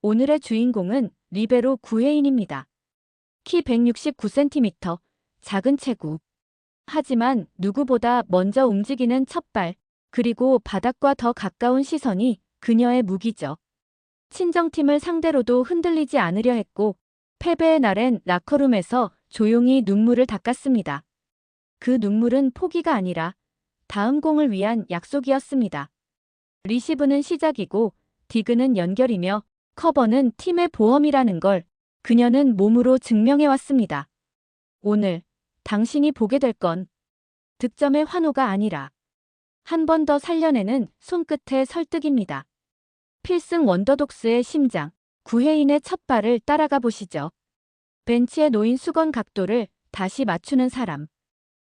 오늘의 주인공은 리베로 구혜인입니다. 키 169cm, 작은 체구. 하지만 누구보다 먼저 움직이는 첫발, 그리고 바닥과 더 가까운 시선이 그녀의 무기죠. 친정팀을 상대로도 흔들리지 않으려 했고, 패배의 날엔 라커룸에서 조용히 눈물을 닦았습니다. 그 눈물은 포기가 아니라 다음 공을 위한 약속이었습니다. 리시브는 시작이고 디그는 연결이며 커버는 팀의 보험이라는 걸 그녀는 몸으로 증명해왔습니다. 오늘 당신이 보게 될 건 득점의 환호가 아니라 한 번 더 살려내는 손끝의 설득입니다. 필승 원더독스의 심장, 구혜인의 첫 발을 따라가 보시죠. 벤치에 놓인 수건 각도를 다시 맞추는 사람.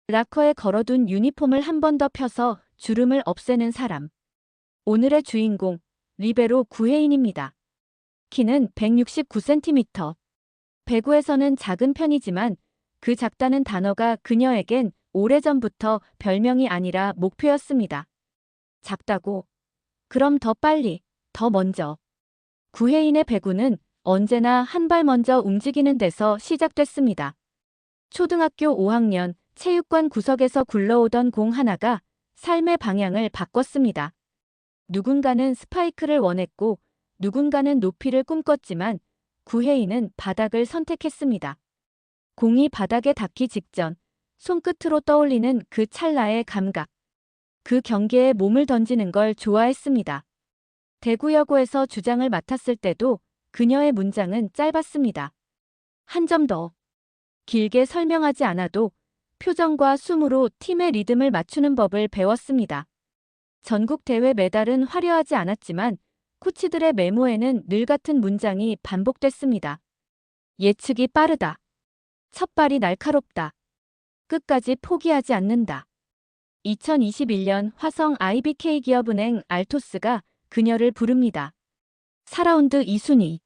라커에 걸어둔 유니폼을 한 번 더 펴서 주름을 없애는 사람. 오늘의 주인공, 리베로 구혜인입니다. 키는 169cm. 배구에서는 작은 편이지만 그 작다는 단어가 그녀에겐 오래전부터 별명이 아니라 목표였습니다. 작다고. 그럼 더 빨리, 더 먼저. 구혜인의 배구는 언제나 한 발 먼저 움직이는 데서 시작됐습니다. 초등학교 5학년 체육관 구석에서 굴러오던 공 하나가 삶의 방향을 바꿨습니다. 누군가는 스파이크를 원했고 누군가는 높이를 꿈꿨지만 구혜인은 바닥을 선택했습니다. 공이 바닥에 닿기 직전 손끝으로 떠올리는 그 찰나의 감각. 그 경계에 몸을 던지는 걸 좋아했습니다. 대구여고에서 주장을 맡았을 때도 그녀의 문장은 짧았습니다. 한 점 더. 길게 설명하지 않아도 표정과 숨으로 팀의 리듬을 맞추는 법을 배웠습니다. 전국 대회 메달은 화려하지 않았지만 코치들의 메모에는 늘 같은 문장이 반복됐습니다. 예측이 빠르다. 첫발이 날카롭다. 끝까지 포기하지 않는다. 2021년 화성 IBK 기업은행 알토스가 그녀를 부릅니다. 4라운드 2순위.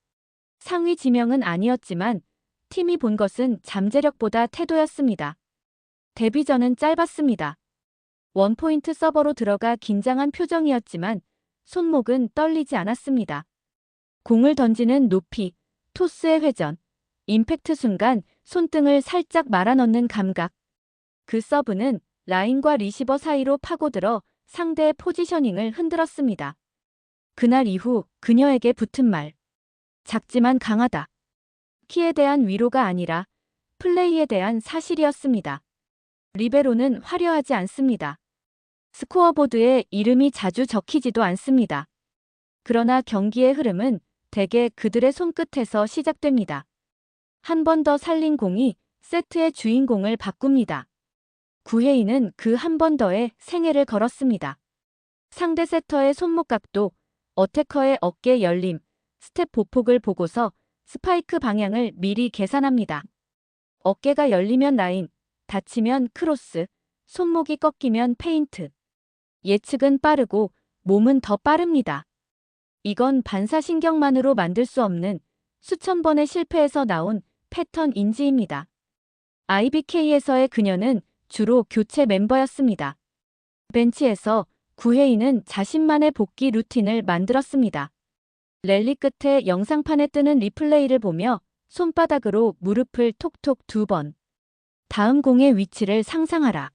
상위 지명은 아니었지만 팀이 본 것은 잠재력보다 태도였습니다. 데뷔전은 짧았습니다. 원포인트 서버로 들어가 긴장한 표정이었지만 손목은 떨리지 않았습니다. 공을 던지는 높이, 토스의 회전, 임팩트 순간 손등을 살짝 말아넣는 감각. 그 서브는 라인과 리시버 사이로 파고들어 상대의 포지셔닝을 흔들었습니다. 그날 이후 그녀에게 붙은 말. 작지만 강하다. 키에 대한 위로가 아니라 플레이에 대한 사실이었습니다. 리베로는 화려하지 않습니다. 스코어보드에 이름이 자주 적히지도 않습니다. 그러나 경기의 흐름은 대개 그들의 손끝에서 시작됩니다. 한 번 더 살린 공이 세트의 주인공을 바꿉니다. 구혜인은 그 한 번 더에 생애를 걸었습니다. 상대 세터의 손목 각도, 어태커의 어깨 열림, 스텝 보폭을 보고서 스파이크 방향을 미리 계산합니다. 어깨가 열리면 라인, 닫히면 크로스, 손목이 꺾이면 페인트. 예측은 빠르고 몸은 더 빠릅니다. 이건 반사신경만으로 만들 수 없는 수천 번의 실패에서 나온 패턴 인지입니다. IBK에서의 그녀는 주로 교체 멤버였습니다. 벤치에서 구혜인은 자신만의 복귀 루틴을 만들었습니다. 랠리 끝에 영상판에 뜨는 리플레이를 보며 손바닥으로 무릎을 톡톡 두 번. 다음 공의 위치를 상상하라.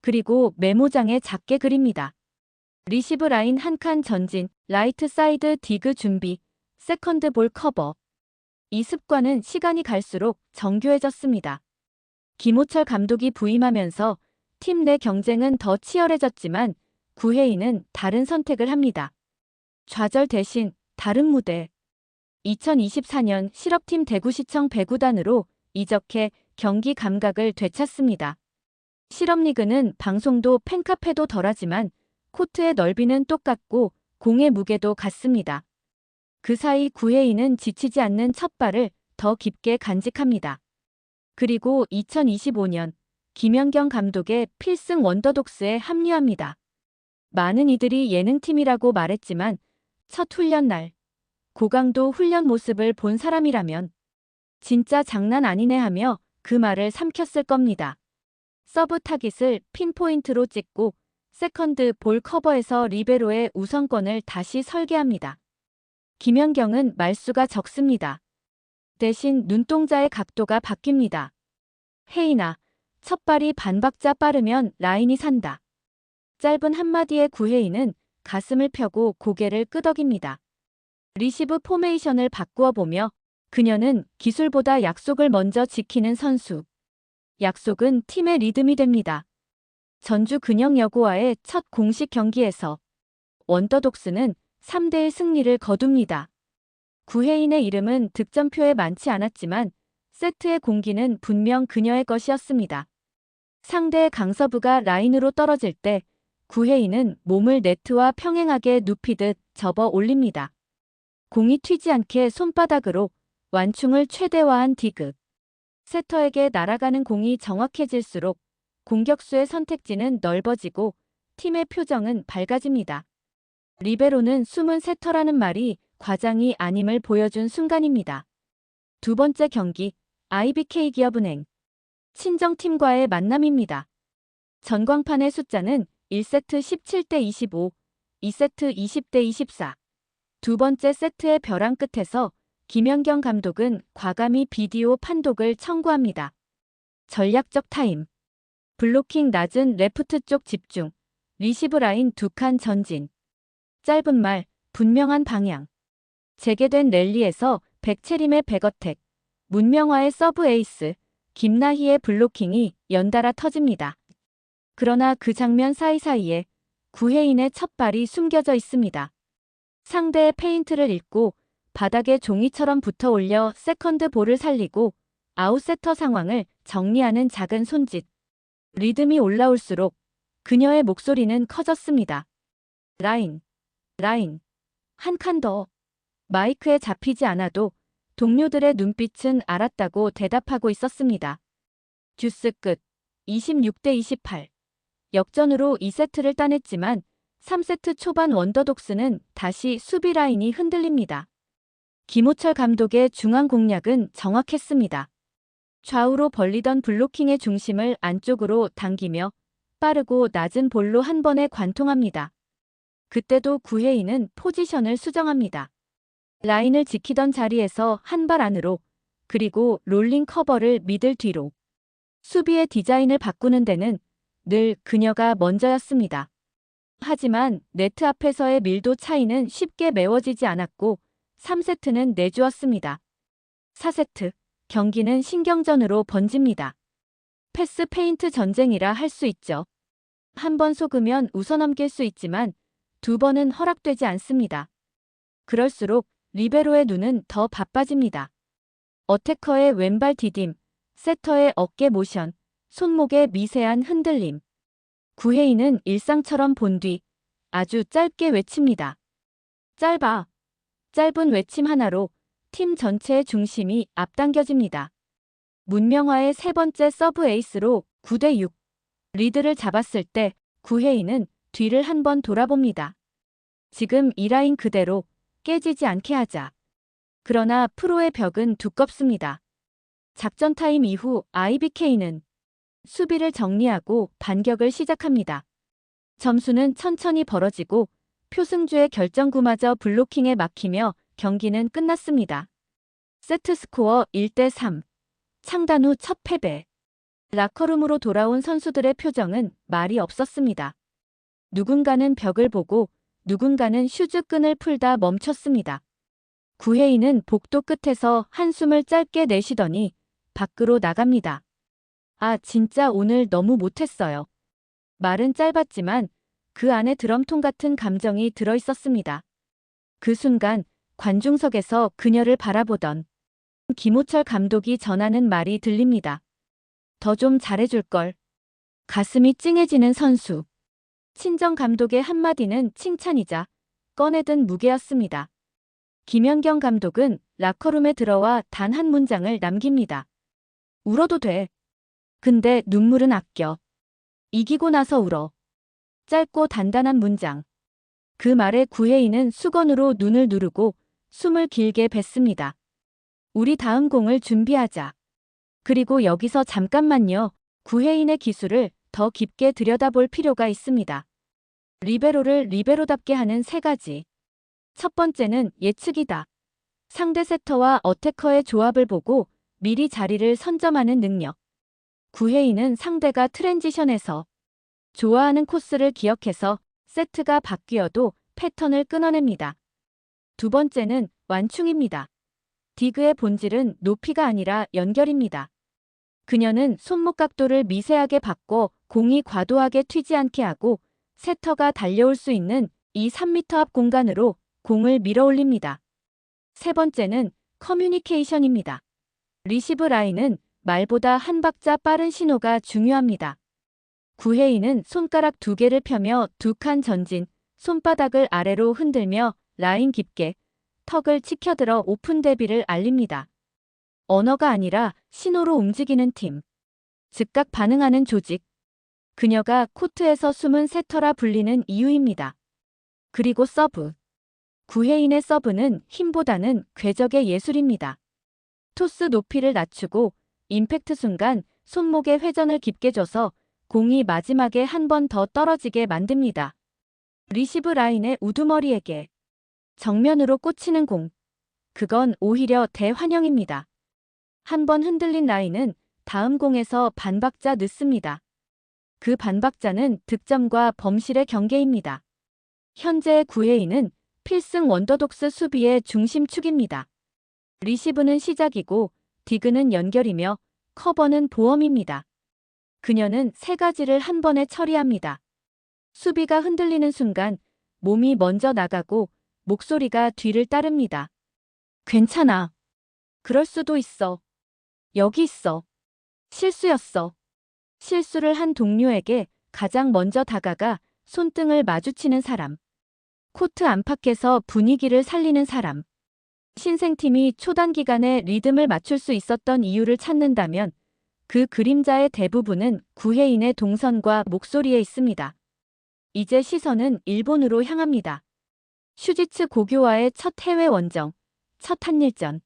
그리고 메모장에 작게 그립니다. 리시브 라인 한 칸 전진, 라이트 사이드 디그 준비, 세컨드 볼 커버. 이 습관은 시간이 갈수록 정교해졌습니다. 김호철 감독이 부임하면서 팀 내 경쟁은 더 치열해졌지만 구혜인은 다른 선택을 합니다. 좌절 대신 다른 무대. 2024년 실업팀 대구시청 배구단으로 이적해 경기 감각을 되찾습니다. 실업리그는 방송도 팬카페도 덜하지만 코트의 넓이는 똑같고 공의 무게도 같습니다. 그 사이 구혜인은 지치지 않는 첫 발을 더 깊게 간직합니다. 그리고 2025년 김연경 감독의 필승 원더독스에 합류합니다. 많은 이들이 예능팀이라고 말했지만 첫 훈련 날 고강도 훈련 모습을 본 사람이라면 진짜 장난 아니네 하며 그 말을 삼켰을 겁니다. 서브 타깃을 핀포인트로 찍고 세컨드 볼 커버에서 리베로의 우선권을 다시 설계합니다. 김연경은 말수가 적습니다. 대신 눈동자의 각도가 바뀝니다. 혜인아, 첫 발이 반박자 빠르면 라인이 산다. 짧은 한마디의 구혜인은 가슴을 펴고 고개를 끄덕입니다. 리시브 포메이션을 바꾸어 보며 그녀는 기술보다 약속을 먼저 지키는 선수. 약속은 팀의 리듬이 됩니다. 전주 근영 여고와의 첫 공식 경기에서 원더독스는 3대1 승리를 거둡니다. 구혜인의 이름은 득점표에 많지 않았지만 세트의 공기는 분명 그녀의 것이었습니다. 상대의 강서부가 라인으로 떨어질 때 구혜인은 몸을 네트와 평행하게 눕히듯 접어 올립니다. 공이 튀지 않게 손바닥으로 완충을 최대화한 디그. 세터에게 날아가는 공이 정확해질수록 공격수의 선택지는 넓어지고 팀의 표정은 밝아집니다. 리베로는 숨은 세터라는 말이 과장이 아님을 보여준 순간입니다. 두 번째 경기, IBK 기업은행. 친정팀과의 만남입니다. 전광판의 숫자는 1세트 17대 25, 2세트 20대 24. 두 번째 세트의 벼랑 끝에서 김연경 감독은 과감히 비디오 판독을 청구합니다. 전략적 타임. 블로킹 낮은 레프트 쪽 집중. 리시브 라인 두 칸 전진. 짧은 말, 분명한 방향. 재개된 랠리에서 백채림의 백어택, 문명화의 서브 에이스, 김나희의 블로킹이 연달아 터집니다. 그러나 그 장면 사이사이에 구혜인의 첫 발이 숨겨져 있습니다. 상대의 페인트를 읽고 바닥에 종이처럼 붙어 올려 세컨드 볼을 살리고 아웃세터 상황을 정리하는 작은 손짓. 리듬이 올라올수록 그녀의 목소리는 커졌습니다. 라인, 라인, 한 칸 더. 마이크에 잡히지 않아도 동료들의 눈빛은 알았다고 대답하고 있었습니다. 듀스 끝. 26대 28. 역전으로 2세트를 따냈지만 3세트 초반 원더독스는 다시 수비 라인이 흔들립니다. 김호철 감독의 중앙 공략은 정확했습니다. 좌우로 벌리던 블로킹의 중심을 안쪽으로 당기며 빠르고 낮은 볼로 한 번에 관통합니다. 그때도 구혜인은 포지션을 수정합니다. 라인을 지키던 자리에서 한 발 안으로 그리고 롤링 커버를 미들 뒤로 수비의 디자인을 바꾸는 데는 늘 그녀가 먼저였습니다. 하지만 네트 앞에서의 밀도 차이는 쉽게 메워지지 않았고 3세트는 내주었습니다. 4세트 경기는 신경전으로 번집니다. 패스 페인트 전쟁이라 할 수 있죠. 한 번 속으면 웃어넘길 수 있지만 두 번은 허락되지 않습니다. 그럴수록 리베로의 눈은 더 바빠집니다. 어태커의 왼발 디딤, 세터의 어깨 모션, 손목의 미세한 흔들림. 구혜인은 일상처럼 본 뒤 아주 짧게 외칩니다. 짧아. 짧은 외침 하나로 팀 전체의 중심이 앞당겨집니다. 문명화의 세 번째 서브 에이스로 9대 6. 리드를 잡았을 때 구혜인은 뒤를 한 번 돌아봅니다. 지금 이 라인 그대로 깨지지 않게 하자. 그러나 프로의 벽은 두껍습니다. 작전 타임 이후 IBK는 수비를 정리하고 반격을 시작합니다. 점수는 천천히 벌어지고 표승주의 결정구마저 블로킹에 막히며 경기는 끝났습니다. 세트 스코어 1대3. 창단 후 첫 패배. 라커룸으로 돌아온 선수들의 표정은 말이 없었습니다. 누군가는 벽을 보고 누군가는 슈즈끈을 풀다 멈췄습니다. 구혜인은 복도 끝에서 한숨을 짧게 내쉬더니 밖으로 나갑니다. 아, 진짜 오늘 너무 못했어요. 말은 짧았지만 그 안에 드럼통 같은 감정이 들어 있었습니다. 그 순간 관중석에서 그녀를 바라보던 김호철 감독이 전하는 말이 들립니다. 더 좀 잘해줄 걸. 가슴이 찡해지는 선수. 친정 감독의 한마디는 칭찬이자 꺼내든 무게였습니다. 김연경 감독은 라커룸에 들어와 단 한 문장을 남깁니다. 울어도 돼. 근데 눈물은 아껴. 이기고 나서 울어. 짧고 단단한 문장. 그 말에 구혜인은 수건으로 눈을 누르고 숨을 길게 뱉습니다. 우리 다음 공을 준비하자. 그리고 여기서 잠깐만요. 구혜인의 기술을 더 깊게 들여다볼 필요가 있습니다. 리베로를 리베로답게 하는 세 가지. 첫 번째는 예측이다. 상대 세터와 어태커의 조합을 보고 미리 자리를 선점하는 능력. 구혜인은 상대가 트랜지션에서 좋아하는 코스를 기억해서 세트가 바뀌어도 패턴을 끊어냅니다. 두 번째는 완충입니다. 디그의 본질은 높이가 아니라 연결입니다. 그녀는 손목 각도를 미세하게 바꿔 공이 과도하게 튀지 않게 하고 세터가 달려올 수 있는 이 3m 앞 공간으로 공을 밀어 올립니다. 세 번째는 커뮤니케이션입니다. 리시브 라인은 말보다 한 박자 빠른 신호가 중요합니다. 구혜인은 손가락 두 개를 펴며 두 칸 전진, 손바닥을 아래로 흔들며 라인 깊게 턱을 치켜들어 오픈 데뷔를 알립니다. 언어가 아니라 신호로 움직이는 팀. 즉각 반응하는 조직. 그녀가 코트에서 숨은 세터라 불리는 이유입니다. 그리고 서브. 구혜인의 서브는 힘보다는 궤적의 예술입니다. 토스 높이를 낮추고 임팩트 순간 손목에 회전을 깊게 줘서 공이 마지막에 한 번 더 떨어지게 만듭니다. 리시브 라인의 우두머리에게 정면으로 꽂히는 공. 그건 오히려 대환영입니다. 한 번 흔들린 라인은 다음 공에서 반박자 늦습니다. 그 반박자는 득점과 범실의 경계입니다. 현재의 구혜인은 필승 원더독스 수비의 중심축입니다. 리시브는 시작이고 디그는 연결이며 커버는 보험입니다. 그녀는 세 가지를 한 번에 처리합니다. 수비가 흔들리는 순간 몸이 먼저 나가고 목소리가 뒤를 따릅니다. 괜찮아. 그럴 수도 있어. 여기 있어. 실수였어. 실수를 한 동료에게 가장 먼저 다가가 손등을 마주치는 사람. 코트 안팎에서 분위기를 살리는 사람. 신생팀이 초단 기간에 리듬을 맞출 수 있었던 이유를 찾는다면 그 그림자의 대부분은 구혜인의 동선과 목소리에 있습니다. 이제 시선은 일본으로 향합니다. 슈지츠 고교와의 첫 해외 원정, 첫 한일전.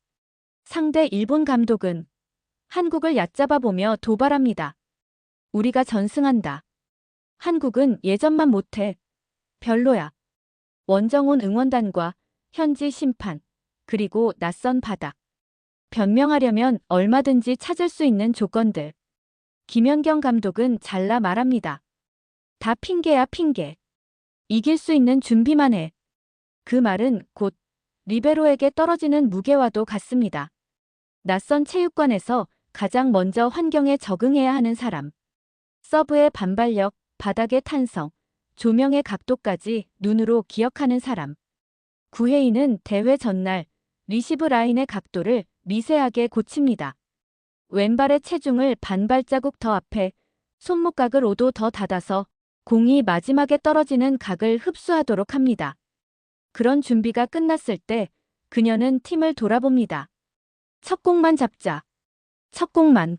상대 일본 감독은 한국을 얕잡아 보며 도발합니다. 우리가 전승한다. 한국은 예전만 못해. 별로야. 원정온 응원단과 현지 심판, 그리고 낯선 바닥. 변명하려면 얼마든지 찾을 수 있는 조건들. 김연경 감독은 잘라 말합니다. 다 핑계야 핑계. 이길 수 있는 준비만 해. 그 말은 곧 리베로에게 떨어지는 무게와도 같습니다. 낯선 체육관에서 가장 먼저 환경에 적응해야 하는 사람. 서브의 반발력, 바닥의 탄성, 조명의 각도까지 눈으로 기억하는 사람. 구혜인은 대회 전날 리시브 라인의 각도를 미세하게 고칩니다. 왼발의 체중을 반 발자국 더 앞에 손목각을 5도 더 닫아서 공이 마지막에 떨어지는 각을 흡수하도록 합니다. 그런 준비가 끝났을 때 그녀는 팀을 돌아봅니다. 첫 공만 잡자. 첫 공만.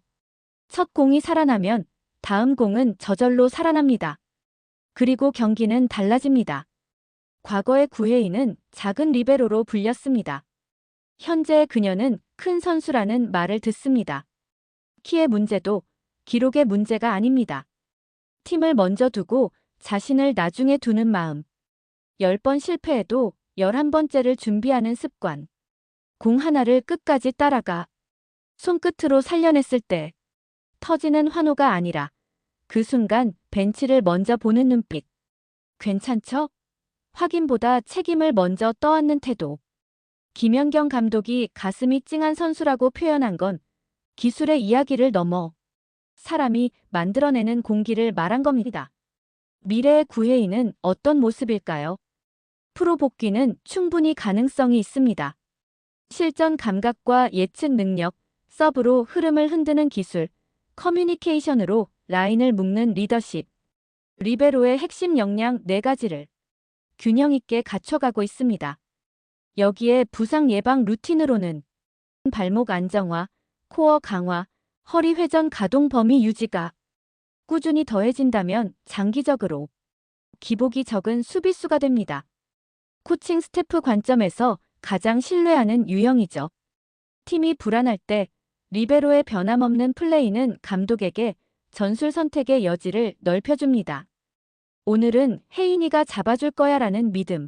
첫 공이 살아나면 다음 공은 저절로 살아납니다. 그리고 경기는 달라집니다. 과거의 구혜인은 작은 리베로로 불렸습니다. 현재의 그녀는 큰 선수라는 말을 듣습니다. 키의 문제도 기록의 문제가 아닙니다. 팀을 먼저 두고 자신을 나중에 두는 마음. 10번 실패해도 11번째를 준비하는 습관. 공 하나를 끝까지 따라가. 손끝으로 살려냈을 때 터지는 환호가 아니라 그 순간 벤치를 먼저 보는 눈빛. 괜찮죠? 확인보다 책임을 먼저 떠안는 태도. 김연경 감독이 가슴이 찡한 선수라고 표현한 건 기술의 이야기를 넘어 사람이 만들어내는 공기를 말한 겁니다. 미래의 구혜인은 어떤 모습일까요? 프로 복귀는 충분히 가능성이 있습니다. 실전 감각과 예측 능력, 서브로 흐름을 흔드는 기술, 커뮤니케이션으로 라인을 묶는 리더십, 리베로의 핵심 역량 4가지를 균형 있게 갖춰가고 있습니다. 여기에 부상 예방 루틴으로는 발목 안정화, 코어 강화, 허리 회전 가동 범위 유지가 꾸준히 더해진다면 장기적으로 기복이 적은 수비수가 됩니다. 코칭 스태프 관점에서 가장 신뢰하는 유형이죠. 팀이 불안할 때 리베로의 변함없는 플레이는 감독에게 전술 선택의 여지를 넓혀줍니다. 오늘은 혜인이가 잡아줄 거야 라는 믿음.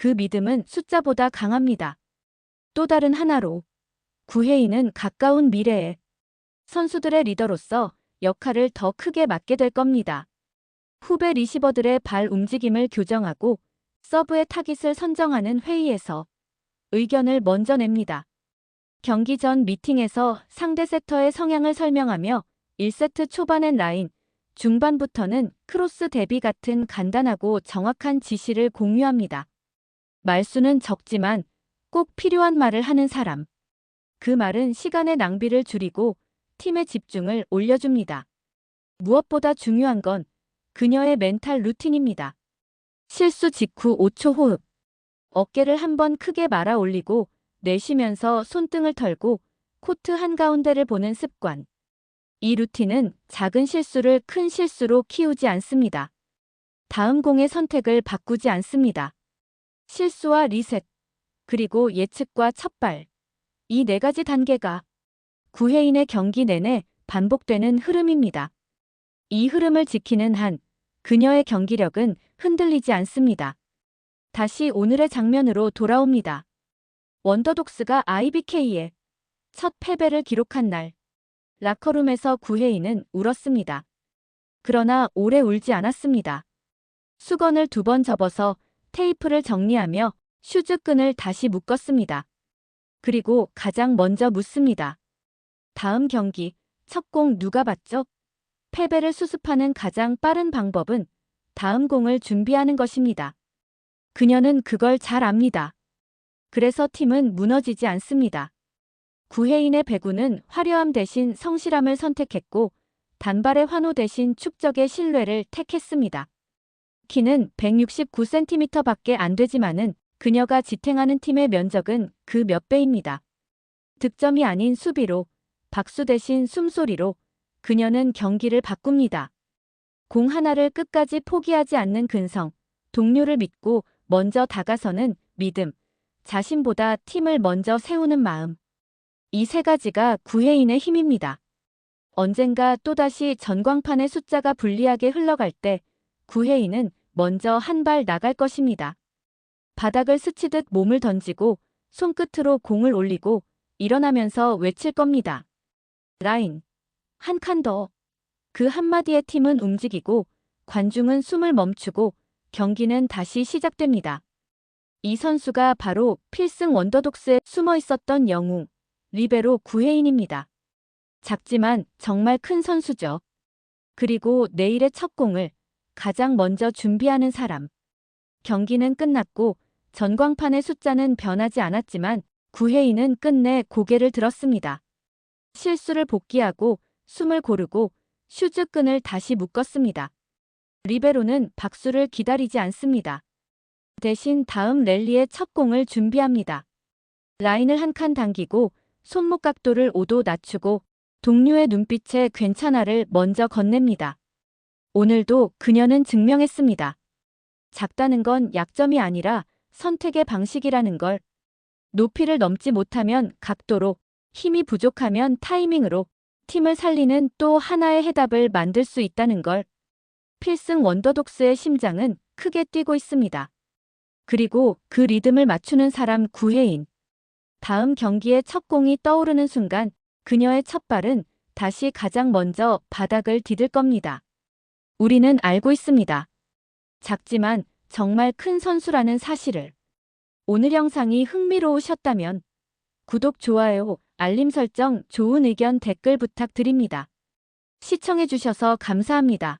그 믿음은 숫자보다 강합니다. 또 다른 하나로 구혜인은 가까운 미래에 선수들의 리더로서 역할을 더 크게 맡게 될 겁니다. 후배 리시버들의 발 움직임을 교정하고 서브의 타깃을 선정하는 회의에서 의견을 먼저 냅니다. 경기 전 미팅에서 상대 세터의 성향을 설명하며 1세트 초반엔 라인, 중반부터는 크로스 대비 같은 간단하고 정확한 지시를 공유합니다. 말수는 적지만 꼭 필요한 말을 하는 사람. 그 말은 시간의 낭비를 줄이고 팀의 집중을 올려줍니다. 무엇보다 중요한 건 그녀의 멘탈 루틴입니다. 실수 직후 5초 호흡. 어깨를 한번 크게 말아 올리고 내쉬면서 손등을 털고 코트 한가운데를 보는 습관. 이 루틴은 작은 실수를 큰 실수로 키우지 않습니다. 다음 공의 선택을 바꾸지 않습니다. 실수와 리셋, 그리고 예측과 첫발. 이 네 가지 단계가 구혜인의 경기 내내 반복되는 흐름입니다. 이 흐름을 지키는 한 그녀의 경기력은 흔들리지 않습니다. 다시 오늘의 장면으로 돌아옵니다. 원더독스가 IBK의 첫 패배를 기록한 날, 라커룸에서 구혜인은 울었습니다. 그러나 오래 울지 않았습니다. 수건을 두 번 접어서 테이프를 정리하며 슈즈끈을 다시 묶었습니다. 그리고 가장 먼저 묻습니다. 다음 경기, 첫 공 누가 봤죠? 패배를 수습하는 가장 빠른 방법은 다음 공을 준비하는 것입니다. 그녀는 그걸 잘 압니다. 그래서 팀은 무너지지 않습니다. 구혜인의 배구는 화려함 대신 성실함을 선택했고 단발의 환호 대신 축적의 신뢰를 택했습니다. 키는 169cm 밖에 안 되지만은 그녀가 지탱하는 팀의 면적은 그 몇 배입니다. 득점이 아닌 수비로, 박수 대신 숨소리로 그녀는 경기를 바꿉니다. 공 하나를 끝까지 포기하지 않는 근성, 동료를 믿고 먼저 다가서는 믿음, 자신보다 팀을 먼저 세우는 마음. 이 세 가지가 구혜인의 힘입니다. 언젠가 또다시 전광판의 숫자가 불리하게 흘러갈 때 구혜인은 먼저 한 발 나갈 것입니다. 바닥을 스치듯 몸을 던지고 손끝으로 공을 올리고 일어나면서 외칠 겁니다. 라인. 한 칸 더. 그 한마디의 팀은 움직이고 관중은 숨을 멈추고 경기는 다시 시작됩니다. 이 선수가 바로 필승 원더독스에 숨어 있었던 영웅, 리베로 구혜인입니다. 작지만 정말 큰 선수죠. 그리고 내일의 첫 공을 가장 먼저 준비하는 사람. 경기는 끝났고 전광판의 숫자는 변하지 않았지만 구혜인은 끝내 고개를 들었습니다. 실수를 복귀하고 숨을 고르고 슈즈끈을 다시 묶었습니다. 리베로는 박수를 기다리지 않습니다. 대신 다음 랠리의 첫 공을 준비합니다. 라인을 한 칸 당기고 손목 각도를 5도 낮추고 동료의 눈빛에 괜찮아를 먼저 건넵니다. 오늘도 그녀는 증명했습니다. 작다는 건 약점이 아니라 선택의 방식이라는 걸. 높이를 넘지 못하면 각도로, 힘이 부족하면 타이밍으로 팀을 살리는 또 하나의 해답을 만들 수 있다는 걸. 필승 원더독스의 심장은 크게 뛰고 있습니다. 그리고 그 리듬을 맞추는 사람 구혜인. 다음 경기의 첫 공이 떠오르는 순간 그녀의 첫 발은 다시 가장 먼저 바닥을 디딜 겁니다. 우리는 알고 있습니다. 작지만 정말 큰 선수라는 사실을. 오늘 영상이 흥미로우셨다면 구독, 좋아요, 알림 설정, 좋은 의견 댓글 부탁드립니다. 시청해주셔서 감사합니다.